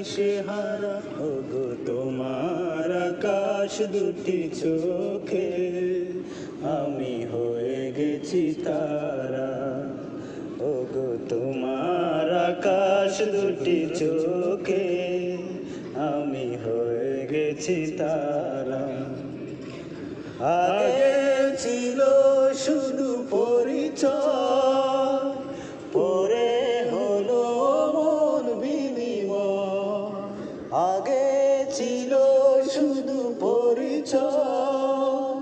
দিশে হারা, ওগো তোমার আকাশ দুটি চোখে। আমি হয়ে গেছি তারা, ওগো তোমার আকাশ দুটি চোখে। আমি হয়ে গেছি তারা। আগে ছিল শুধু পরিচয় আগে ছিল শুধু পরিচয়,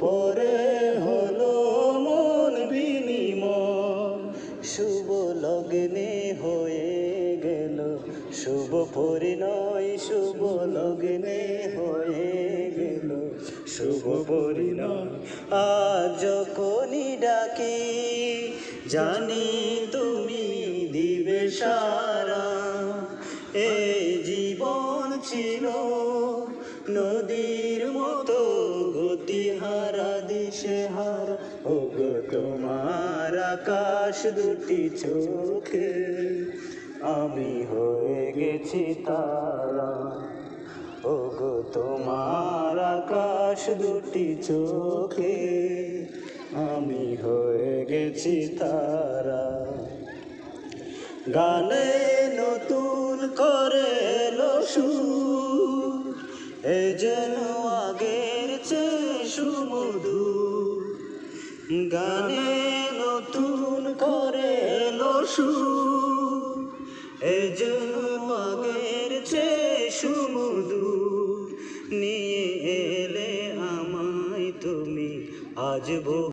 পরে হলো মন বিনিময়। শুভ লগ্নে হয়ে গেল, শুভ পরিণয়, শুভ লগ্নে হয়ে গেল, শুভ পরিণয়। আজ যখনই ডাকি, জানি তুমি দিবে সারা। জীবন ছিল। নদীর মতো গতিহারা দিশে হারা। ও গো তোমার আকাশ দুটি চোখে। আমি হয়ে গেছি তারা। ও গো তোমার আকাশ দুটি চোখে। আমি হয়ে গেছি তারা। গানে নতুন করে সুর। এ যেন আগের চেয়ে সুমধু গানে নতুন করে এলো সুর। এ যেন আগের চেয়ে সুমধু নিয়ে এলে আমায় তুমি আজ